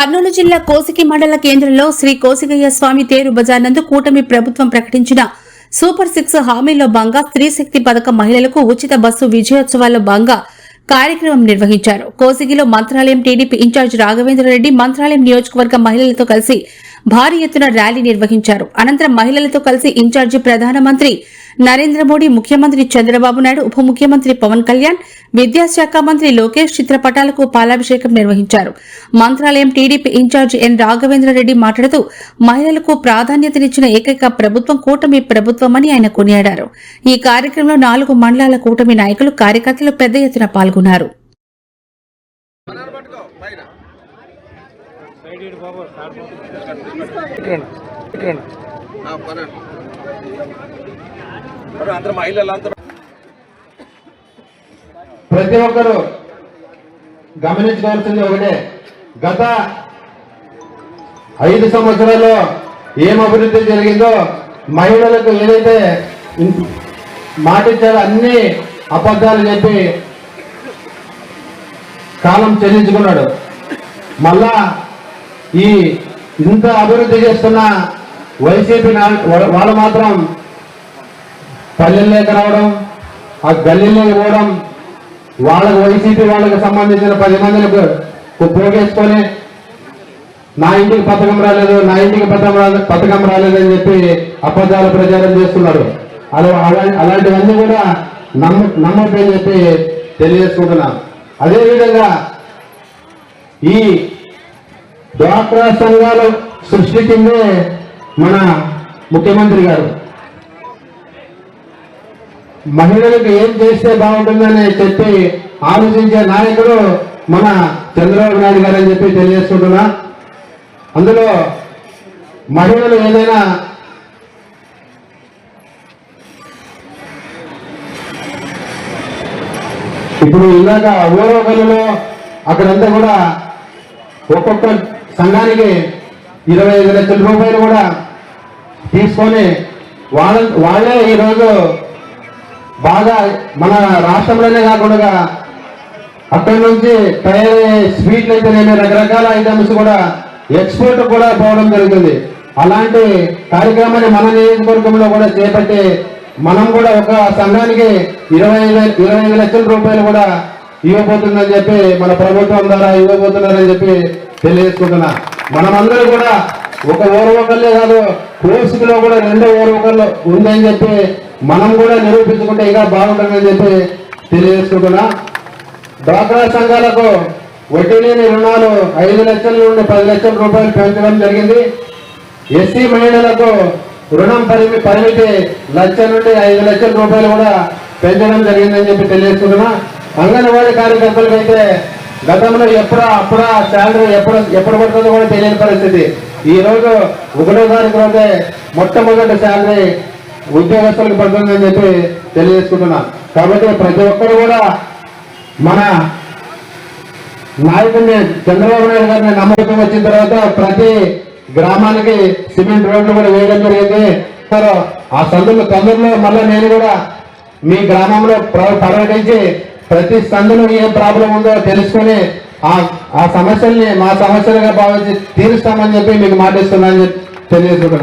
కర్నూలు జిల్లా కోసికి మండల కేంద్రంలో శ్రీ కోసిగయ్య స్వామి తేరు బజార్ నందు కూటమి ప్రభుత్వం ప్రకటించిన సూపర్ సిక్స్ హామీలో భాగంగా స్త్రీ శక్తి పథకం మహిళలకు ఉచిత బస్సు విజయోత్సవాల్లో భాగంగా కార్యక్రమం నిర్వహించారు. కోసిగిలో మంత్రాలయం టీడీపీ ఇన్ఛార్జ్ రాఘవేంద్ర రెడ్డి మంత్రాలయం నియోజకవర్గ మహిళలతో కలిసి భారీ ఎత్తున ర్యాలీ నిర్వహించారు. అనంతరం మహిళలతో కలిసి ఇన్ఛార్జి ప్రధానమంత్రి నరేంద్ర మోడీ ముఖ్యమంత్రి చంద్రబాబు నాయుడు ఉప ముఖ్యమంత్రి పవన్ కళ్యాణ్ విద్యాశాఖ మంత్రి లోకేష్ చిత్రపటాలకు పాలాభిషేకం నిర్వహించారు. Mantralayam TDP incharge N Raghavendra Reddy మాట్లాడుతూ మహిళలకు ప్రాధాన్యతనిచ్చిన ఏకైక ప్రభుత్వం కూటమి ప్రభుత్వమని ఆయన కొనియాడారు. ఈ కార్యక్రమంలో నాలుగు మండలాల కూటమి నాయకులు కార్యకర్తలు పెద్ద ఎత్తున పాల్గొన్నారు. మహిళలు ప్రతి ఒక్కరూ గమనించవలసింది ఒకటే. గత ఐదు సంవత్సరాల్లో ఏం అభివృద్ధి జరిగిందో మహిళలకు ఏదైతే ఇన్- మాటిచ్చారో అన్ని అబద్ధాలు చెప్పి కాలం చెల్లించుకున్నాడు. మళ్ళా ఈ ఇంత అభివృద్ధి చేస్తున్న వైసీపీ వాళ్ళు మాత్రం పల్లెల్లోకి రావడం ఆ గల్లీలోకి పోవడం వాళ్ళకు వైసీపీ వాళ్ళకి సంబంధించిన పది మందిని పోగేసుకొని నా ఇంటికి పథకం రాలేదు నా ఇంటికి పథకం రాలేదు పథకం రాలేదని చెప్పి అబద్ధాలు ప్రచారం చేస్తున్నారు. అలా అలా- అలాంటివన్నీ కూడా నమ్మ నమ్మకని చెప్పి తెలియజేసుకుంటున్నాం. అదేవిధంగా ఈ డ్వాక్రా సంఘాలు సృష్టించిందే మన ముఖ్యమంత్రి గారు. మహిళలకు ఏం చేస్తే బాగుంటుందని చెప్పి ఆలోచించే నాయకుడు మన చంద్రబాబు నాయుడు గారు అని చెప్పి తెలియజేసుకుంటున్నా. అందులో మహిళలు ఏదైనా ఇప్పుడు ఇందాక ఊరవకల్లో అక్కడంతా కూడా ఒక్కొక్క సంఘానికి ఇరవై ఐదు లక్షల రూపాయలు కూడా తీసుకొని వాళ్ళ వాళ్ళే ఈరోజు బాగా మన రాష్ట్రంలోనే కాకుండా అక్కడి నుంచి తయారయ్యే స్వీట్లు అయితేనేమి రకరకాల ఐటమ్స్ కూడా ఎక్స్పోర్ట్ కూడా పోవడం జరుగుతుంది. అలాంటి కార్యక్రమాన్ని మన నియోజకవర్గంలో కూడా చేపట్టి మనం కూడా ఒక సంఘానికి ఇరవై ఐదు ఇరవై ఐదు లక్షల రూపాయలు కూడా ఇవ్వబోతుందని చెప్పి మన ప్రభుత్వం ద్వారా ఇవ్వబోతున్నారని చెప్పి తెలియజేసుకుంటున్నా. మనమందరూ కూడా ఒక ఓరవకల్లే కాదు కోర్సులో కూడా రెండో ఓరవకల్లు ఉందని చెప్పి మనం కూడా నిరూపించుకుంటే ఇంకా బాగుంటుందని చెప్పి తెలియజేసుకుంటున్నా. డ్వాక్రా సంఘాలకు వడ్డీ లేని రుణాలు ఐదు లక్షల నుండి పది లక్షల రూపాయలు పెంచడం జరిగింది. ఎస్సీ మహిళలకు రుణం పరిమి పరిమితి లక్ష నుండి ఐదు లక్షల రూపాయలు కూడా పెంచడం జరిగిందని చెప్పి తెలియజేసుకుంటున్నా. అంగన్వాడీ కార్యకర్తలకైతే అయితే గతంలో ఎప్పుడా అప్పుడా శాలరీ ఎప్పుడు ఎప్పుడు పడుతుందో కూడా తెలియని పరిస్థితి. ఈ రోజు ఒకటో తారీఖు రోజే మొట్టమొదటి శాలరీ ఉద్యోగస్తులకు పడుతుందని చెప్పి తెలియజేసుకుంటున్నాం. కాబట్టి ప్రతి ఒక్కరు కూడా మన నాయకుడిని చంద్రబాబు నాయుడు గారిని నమ్మకం వచ్చిన తర్వాత ప్రతి గ్రామానికి సిమెంట్ రోడ్లు కూడా వేయడం జరిగింది. ఆ సందులు తొందరలో మళ్ళీ నేను కూడా మీ గ్రామంలో ప్ర- పర్యటించి ప్రతి సందులో ఏం ప్రాబ్లం ఉందో తెలుసుకొని ఆ ఆ సమస్యల్ని మా సమస్యలుగా భావించి తీరుస్తామని చెప్పి మీకు మాటిస్తున్నానని చెప్పి తెలియజేసుకుంటున్నాను.